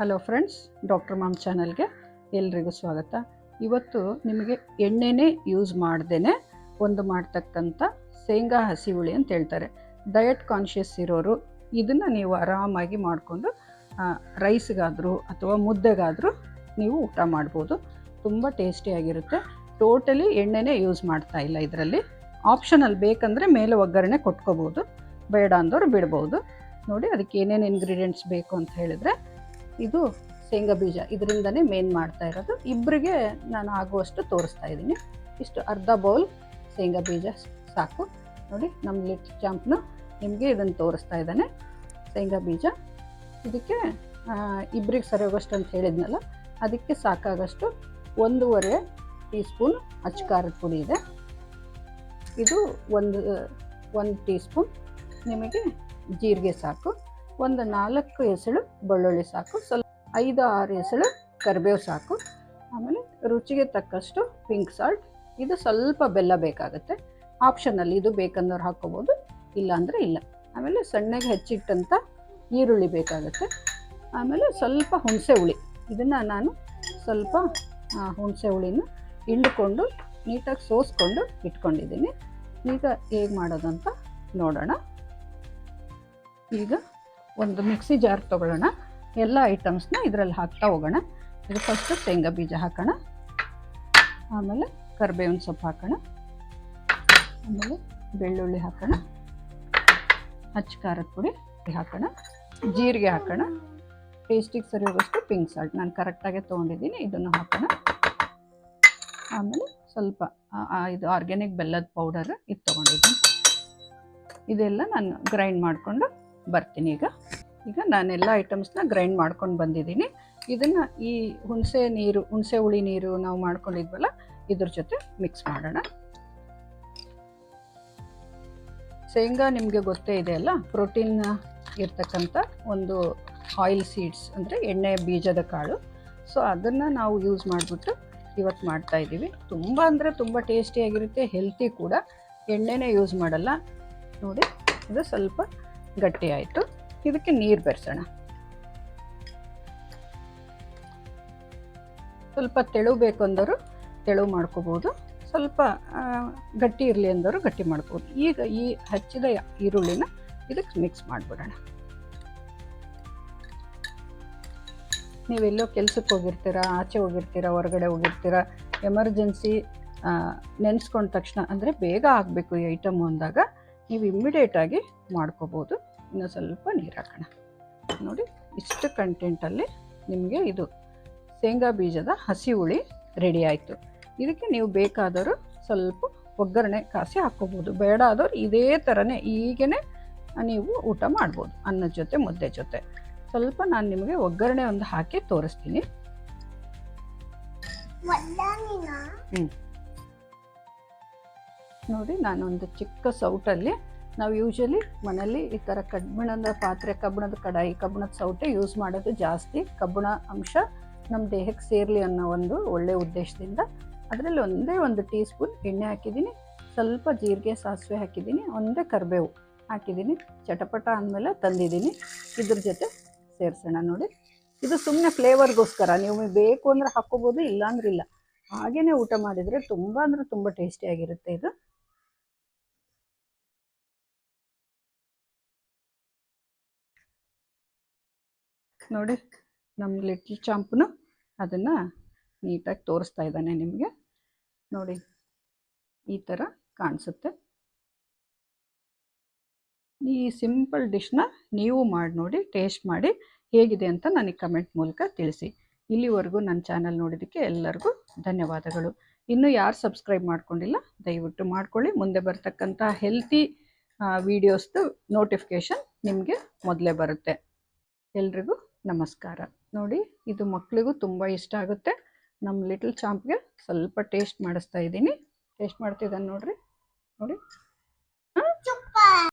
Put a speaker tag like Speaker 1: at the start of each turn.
Speaker 1: Hello friends doctor ma'am ಚಾನಲ್ಗೆ ಎಲ್ರಿಗೂ ಸ್ವಾಗತ. ಇವತ್ತು ನಿಮಗೆ ಎಣ್ಣೆನೇ ಯೂಸ್ ಮಾಡ್ದೇ ಒಂದು ಮಾಡ್ತಕ್ಕಂಥ ಶೇಂಗಾ ಹಸಿ ಹುಳಿ ಅಂತ ಹೇಳ್ತಾರೆ. ಡಯಟ್ ಕಾನ್ಷಿಯಸ್ ಇರೋರು ಇದನ್ನು ನೀವು ಆರಾಮಾಗಿ ಮಾಡಿಕೊಂಡು ರೈಸ್ಗಾದರೂ ಅಥವಾ ಮುದ್ದೆಗಾದರೂ ನೀವು ಊಟ ಮಾಡ್ಬೋದು. ತುಂಬ ಟೇಸ್ಟಿಯಾಗಿರುತ್ತೆ ಟೋಟಲಿ ಎಣ್ಣೆನೇ ಯೂಸ್ ಮಾಡ್ತಾ ಇಲ್ಲ ಇದರಲ್ಲಿ. ಆಪ್ಷನಲ್ ಬೇಕಂದರೆ ಮೇಲೆ ಒಗ್ಗರಣೆ ಕೊಟ್ಕೋಬೋದು. ಬೇಡ ಅಂದವರು ಬಿಡ್ಬೋದು. ನೋಡಿ, ಅದಕ್ಕೆ ಏನೇನು ಇಂಗ್ರೀಡಿಯೆಂಟ್ಸ್ ಬೇಕು ಅಂತ ಹೇಳಿದ್ರೆ ಇದು ಶೇಂಗಾ ಬೀಜ ಇದರಿಂದನೇ ಮೇನ್ ಮಾಡ್ತಾ ಇರೋದು. ಇಬ್ಬರಿಗೆ ನಾನು ಆಗುವಷ್ಟು ತೋರಿಸ್ತಾ ಇದ್ದೀನಿ. ಇಷ್ಟು ಅರ್ಧ ಬೌಲ್ ಶೇಂಗಾ ಬೀಜ ಸಾಕು. ನೋಡಿ, ನಮ್ಮ ಲಿಟ್ ಚಾಂಪ್ನು ನಿಮಗೆ ಇದನ್ನು ತೋರಿಸ್ತಾ ಇದ್ದಾನೆ. ಶೇಂಗಾ ಬೀಜ. ಇದಕ್ಕೆ ಇಬ್ಬರಿಗೆ ಸರಿಯೋಗಷ್ಟು ಅಂತ ಹೇಳಿದ್ನಲ್ಲ, ಅದಕ್ಕೆ ಸಾಕಾಗಷ್ಟು ಒಂದೂವರೆ ಟೀ ಸ್ಪೂನ್ ಅಚ್ಕಾರದ ಪುಡಿ ಇದೆ. ಇದು ಒಂದು ಒಂದು ಟೀ ಸ್ಪೂನ್ ನಿಮಗೆ ಜೀರಿಗೆ ಸಾಕು. ಒಂದು ನಾಲ್ಕು ಎಸಳು ಬೆಳ್ಳುಳ್ಳಿ ಸಾಕು, ಸ್ವಲ್ಪ ಐದು ಆರು ಎಸಳು ಕರಿಬೇವು ಸಾಕು. ಆಮೇಲೆ ರುಚಿಗೆ ತಕ್ಕಷ್ಟು ಪಿಂಕ್ ಸಾಲ್ಟ್ ಇದು ಸ್ವಲ್ಪ ಬೆಲ್ಲ ಬೇಕಾಗುತ್ತೆ. ಆಪ್ಷನಲ್ಲಿ ಇದು ಬೇಕಂದವ್ರು ಹಾಕ್ಕೋಬೋದು ಇಲ್ಲಾಂದರೆ ಇಲ್ಲ. ಆಮೇಲೆ ಸಣ್ಣಗೆ ಹೆಚ್ಚಿಟ್ಟಂಥ ಈರುಳ್ಳಿ ಬೇಕಾಗುತ್ತೆ. ಆಮೇಲೆ ಸ್ವಲ್ಪ ಹುಣಸೆ ಹುಳಿ, ಇದನ್ನು ನಾನು ಸ್ವಲ್ಪ ಹುಣಸೆ ಹುಳಿನ ಹಿಂಡ್ಕೊಂಡು ನೀಟಾಗಿ ಸೋಸ್ಕೊಂಡು ಇಟ್ಕೊಂಡಿದ್ದೀನಿ. ಈಗ ಹೇಗೆ ಮಾಡೋದಂತ ನೋಡೋಣ. ಈಗ ಒಂದು ಮಿಕ್ಸಿ ಜಾರ್ ತೊಗೊಳ್ಳೋಣ. ಎಲ್ಲ ಐಟಮ್ಸ್ನ ಇದರಲ್ಲಿ ಹಾಕ್ತಾ ಹೋಗೋಣ. ಇದು ಫಸ್ಟು ಶೇಂಗಾ ಬೀಜ ಹಾಕೋಣ. ಆಮೇಲೆ ಕರಿಬೇವಿನ ಸೊಪ್ಪು ಹಾಕೋಣ. ಆಮೇಲೆ ಬೆಳ್ಳುಳ್ಳಿ ಹಾಕೋಣ. ಹಚ್ಚ ಖಾರದ ಪುಡಿ ಹಾಕೋಣ. ಜೀರಿಗೆ ಹಾಕೋಣ. ಟೇಸ್ಟಿಗೆ ಸರಿ ಹೋಗೋಷ್ಟು ಪಿಂಕ್ ಸಾಲ್ಟ್ ನಾನು ಕರೆಕ್ಟಾಗೆ ತೊಗೊಂಡಿದ್ದೀನಿ. ಇದನ್ನು ಹಾಕೋಣ. ಆಮೇಲೆ ಸ್ವಲ್ಪ ಇದು ಆರ್ಗ್ಯಾನಿಕ್ ಬೆಲ್ಲದ ಪೌಡರ್ ಇದು ತೊಗೊಂಡಿದ್ದೀನಿ. ಇದೆಲ್ಲ ನಾನು ಗ್ರೈಂಡ್ ಮಾಡಿಕೊಂಡು ಬರ್ತೀನಿ ಈಗ. ಈಗ ನಾನೆಲ್ಲ ಐಟಮ್ಸ್ನ ಗ್ರೈಂಡ್ ಮಾಡ್ಕೊಂಡು ಬಂದಿದ್ದೀನಿ. ಇದನ್ನು ಈ ಹುಣಸೆ ನೀರು, ಹುಣಸೆ ಹುಳಿ ನೀರು ನಾವು ಮಾಡ್ಕೊಂಡಿದ್ವಲ್ಲ, ಇದ್ರ ಜೊತೆ ಮಿಕ್ಸ್ ಮಾಡೋಣ. ಶೇಂಗಾ ನಿಮಗೆ ಗೊತ್ತೇ ಇದೆ ಅಲ್ಲ ಪ್ರೋಟೀನ್ ಇರ್ತಕ್ಕಂಥ ಒಂದು ಆಯಿಲ್ ಸೀಡ್ಸ್ ಅಂದರೆ ಎಣ್ಣೆ ಬೀಜದ ಕಾಳು. ಸೊ ಅದನ್ನು ನಾವು ಯೂಸ್ ಮಾಡಿಬಿಟ್ಟು ಇವತ್ತು ಮಾಡ್ತಾ ಇದ್ದೀವಿ ತುಂಬ ಅಂದರೆ ತುಂಬ ಟೇಸ್ಟಿಯಾಗಿರುತ್ತೆ ಹೆಲ್ತಿ ಕೂಡ. ಎಣ್ಣೆನೇ ಯೂಸ್ ಮಾಡಲ್ಲ. ನೋಡಿ, ಇದು ಸ್ವಲ್ಪ ಗಟ್ಟಿ ಆಯಿತು. ಇದಕ್ಕೆ ನೀರು ಬೆರೆಸೋಣ. ಸ್ವಲ್ಪ ತೆಳು ಬೇಕು ಅಂದರು ತೆಳು ಮಾಡ್ಕೋಬೋದು. ಸ್ವಲ್ಪ ಗಟ್ಟಿ ಇರಲಿ ಅಂದರು ಗಟ್ಟಿ ಮಾಡ್ಕೋಬೋದು. ಈಗ ಈ ಹಚ್ಚಿದ ಈರುಳ್ಳಿನ ಇದಕ್ಕೆ ಮಿಕ್ಸ್ ಮಾಡಿಬಿಡೋಣ. ನೀವೆಲ್ಲೋ ಕೆಲ್ಸಕ್ಕೆ ಹೋಗಿರ್ತೀರಾ, ಆಚೆ ಹೋಗಿರ್ತೀರಾ, ಹೊರಗಡೆ ಹೋಗಿರ್ತೀರಾ, ಎಮರ್ಜೆನ್ಸಿ ನೆನೆಸ್ಕೊಂಡ ತಕ್ಷಣ, ಅಂದರೆ ಬೇಗ ಆಗಬೇಕು ಈ ಐಟಮು ಅಂದಾಗ. ನೀವು ಇಮ್ಮಿಡಿಯೇಟಾಗಿ ಮಾಡ್ಕೋಬೋದು. ಇನ್ನು ಸ್ವಲ್ಪ ನೀರು ಹಾಕೋಣ. ನೋಡಿ ಇಷ್ಟು ಕಂಟೆಂಟಲ್ಲಿ ನಿಮಗೆ ಇದು ಶೇಂಗಾ ಬೀಜದ ಹಸಿ ಹುಳಿ ರೆಡಿ ಆಯಿತು. ಇದಕ್ಕೆ ನೀವು ಬೇಕಾದರೂ ಸ್ವಲ್ಪ ಒಗ್ಗರಣೆ ಕಾಸಿ ಹಾಕ್ಕೋಬೋದು ಬೇಡ ಆದವ್ರು ಇದೇ ಥರನೇ ಈಗೇ ನೀವು ಊಟ ಮಾಡ್ಬೋದು ಅನ್ನದ ಜೊತೆ ಮುದ್ದೆ ಜೊತೆ. ಸ್ವಲ್ಪ ನಾನು ನಿಮಗೆ ಒಗ್ಗರಣೆ ಒಂದು ಹಾಕಿ ತೋರಿಸ್ತೀನಿ. ನೋಡಿ, ನಾನೊಂದು ಚಿಕ್ಕ ಸೌಟಲ್ಲಿ ನಾವು ಯೂಶಲಿ ಮನೆಯಲ್ಲಿ ಈ ಥರ ಕಬ್ಬಿಣದ ಪಾತ್ರೆ, ಕಬ್ಬಿಣದ ಕಡಾಯಿ, ಕಬ್ಬಿಣದ ಸೌಟೆ ಯೂಸ್ ಮಾಡೋದು ಜಾಸ್ತಿ. ಕಬ್ಬಿಣ ಅಂಶ ನಮ್ಮ ದೇಹಕ್ಕೆ ಸೇರಲಿ ಅನ್ನೋ ಒಂದು ಒಳ್ಳೆಯ ಉದ್ದೇಶದಿಂದ. ಅದರಲ್ಲಿ ಒಂದೇ ಒಂದು ಟೀ ಸ್ಪೂನ್ ಎಣ್ಣೆ ಹಾಕಿದ್ದೀನಿ. ಸ್ವಲ್ಪ ಜೀರಿಗೆ, ಸಾಸಿವೆ ಹಾಕಿದ್ದೀನಿ. ಒಂದೇ ಕರಿಬೇವು ಹಾಕಿದ್ದೀನಿ. ಚಟಪಟ ಅಂದಮೇಲೆ ತಂದಿದ್ದೀನಿ. ಇದ್ರ ಜೊತೆ ಸೇರಿಸೋಣ ನೋಡಿ. ಇದು ಸುಮ್ಮನೆ ಫ್ಲೇವರ್ಗೋಸ್ಕರ ನೀವು ಬೇಕು ಅಂದರೆ ಹಾಕ್ಕೋಬೋದು, ಇಲ್ಲಾಂದ್ರೆ ಇಲ್ಲ. ಹಾಗೇನೆ ಊಟ ಮಾಡಿದರೆ ತುಂಬ ಅಂದರೆ ತುಂಬ ಟೇಸ್ಟಿಯಾಗಿರುತ್ತೆ ಇದು. ನೋಡಿ ನಮ್ಮ ಲಿಟ್ಲ್ ಚಾಂಪ್ನು ಅದನ್ನು ನೀಟಾಗಿ ತೋರಿಸ್ತಾ ಇದ್ದಾನೆ ನಿಮಗೆ. ನೋಡಿ, ಈ ಥರ ಕಾಣಿಸುತ್ತೆ. ಈ ಸಿಂಪಲ್ ಡಿಶ್ನ ನೀವು ಮಾಡಿ ನೋಡಿ, ಟೇಸ್ಟ್ ಮಾಡಿ ಹೇಗಿದೆ ಅಂತ ನನಗೆ ಕಮೆಂಟ್ ಮೂಲಕ ತಿಳಿಸಿ. ಇಲ್ಲಿವರೆಗೂ ನನ್ನ ಚಾನಲ್ ನೋಡಿದ್ದಕ್ಕೆ ಎಲ್ಲರಿಗೂ ಧನ್ಯವಾದಗಳು. ಇನ್ನೂ ಯಾರು ಸಬ್ಸ್ಕ್ರೈಬ್ ಮಾಡ್ಕೊಂಡಿಲ್ಲ, ದಯವಿಟ್ಟು ಮಾಡ್ಕೊಳ್ಳಿ. ಮುಂದೆ ಬರ್ತಕ್ಕಂಥ ಹೆಲ್ತಿ ವೀಡಿಯೋಸ್ದು ನೋಟಿಫಿಕೇಷನ್ ನಿಮಗೆ ಮೊದಲೇ ಬರುತ್ತೆ. ಎಲ್ರಿಗೂ ನಮಸ್ಕಾರ. ನೋಡಿ, ಇದು ಮಕ್ಕಳಿಗೂ ತುಂಬ ಇಷ್ಟ ಆಗುತ್ತೆ. ನಮ್ಮ ಲಿಟಲ್ ಚಾಂಪ್ಗೆ ಸ್ವಲ್ಪ ಟೇಸ್ಟ್ ಮಾಡಿಸ್ತಾ ಇದ್ದೀನಿ. ಟೇಸ್ಟ್ ಮಾಡ್ತಿದ್ದಾನೆ ನೋಡ್ರಿ. ನೋಡಿ.